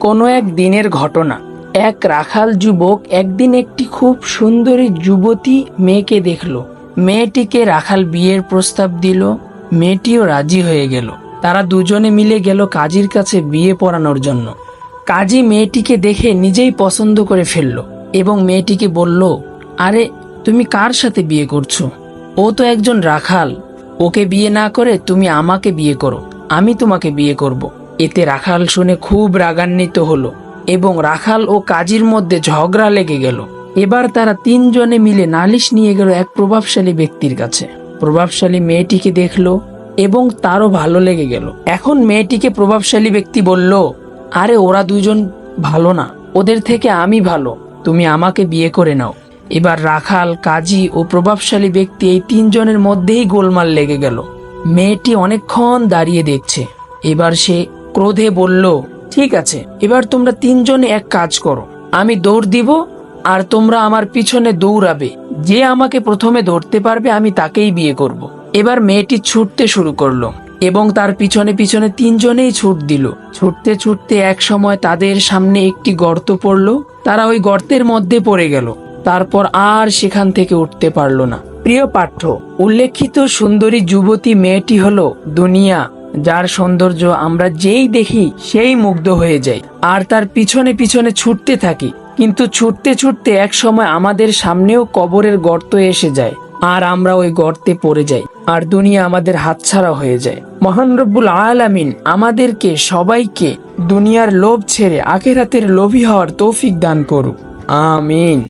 কোনো এক দিনের ঘটনা। এক রাখাল যুবক একদিন একটি খুব সুন্দরী যুবতী মেয়েকে দেখল। মেয়েটিকে রাখাল বিয়ের প্রস্তাব দিল। মেয়েটিও রাজি হয়ে গেল। তারা দুজনে মিলে গেল কাজীর কাছে বিয়ে পড়ানোর জন্য। কাজী মেয়েটিকে দেখে নিজেই পছন্দ করে ফেলল এবং মেয়েটিকে বলল, আরে, তুমি কার সাথে বিয়ে করছ? ও তো একজন রাখাল। ওকে বিয়ে না করে তুমি আমাকে বিয়ে করো। আমি তোমাকে বিয়ে করব। এতে রাখাল শুনে খুব রাগান্বিত হলো এবং রাখাল ও কাজীর মধ্যে ঝগড়া লেগে গেল। এবার তারা তিনজনে মিলে নালিশ নিয়ে গেল এক প্রভাবশালী ব্যক্তির কাছে। প্রভাবশালী মেয়েটিকে দেখল এবং তারও ভালো লেগে গেল। এখন মেয়েটিকে প্রভাবশালী ব্যক্তি বলল, আরে, ওরা দুজন ভালো না। ওদের থেকে আমি ভালো। তুমি আমাকে বিয়ে করে নাও। এবার রাখাল, কাজী ও প্রভাবশালী ব্যক্তি এই তিনজনের মধ্যেই গোলমাল লেগে গেল। মেয়েটি অনেকক্ষণ দাঁড়িয়ে দেখছে। এবার সে ক্রোধে বলল, ঠিক আছে, এবার তোমরা তিনজনে এক কাজ করো। আমি দৌড় দিব আর তোমরা আমার পিছনে দৌড়াবে। যে আমাকে প্রথমে ধরতে পারবে, আমি তাকেই বিয়ে করব। এবার মেয়েটি ছুটতে শুরু করল এবং তার পিছনে পিছনে তিনজনেই ছুট দিল। ছুটতে ছুটতে এক সময় তাদের সামনে একটি গর্ত পড়ল। তারা ওই গর্তের মধ্যে পড়ে গেল। তারপর আর সেখান থেকে উঠতে পারল না। প্রিয় পাঠ্য, উল্লেখিত সুন্দরী যুবতী মেয়েটি হলো দুনিয়া। যার সৌন্দর্য আমরা যেই দেখি, সেই মুগ্ধ হয়ে যাই। আর তার পিছনে পিছনে ছুটতে থাকি, কিন্তু ছুটতে ছুটতে এক সময় আমাদের সামনেও কবরের গর্ত এসে যায়, আর আমরা ওই গর্তে পড়ে যাই, আর দুনিয়া আমাদের হাতছাড়া হয়ে যায়। মহান রব্বুল আলামিন আমাদেরকে, সবাইকে দুনিয়ার লোভ ছেড়ে আখেরাতের লোভী হওয়ার তৌফিক দান করুক। আমিন।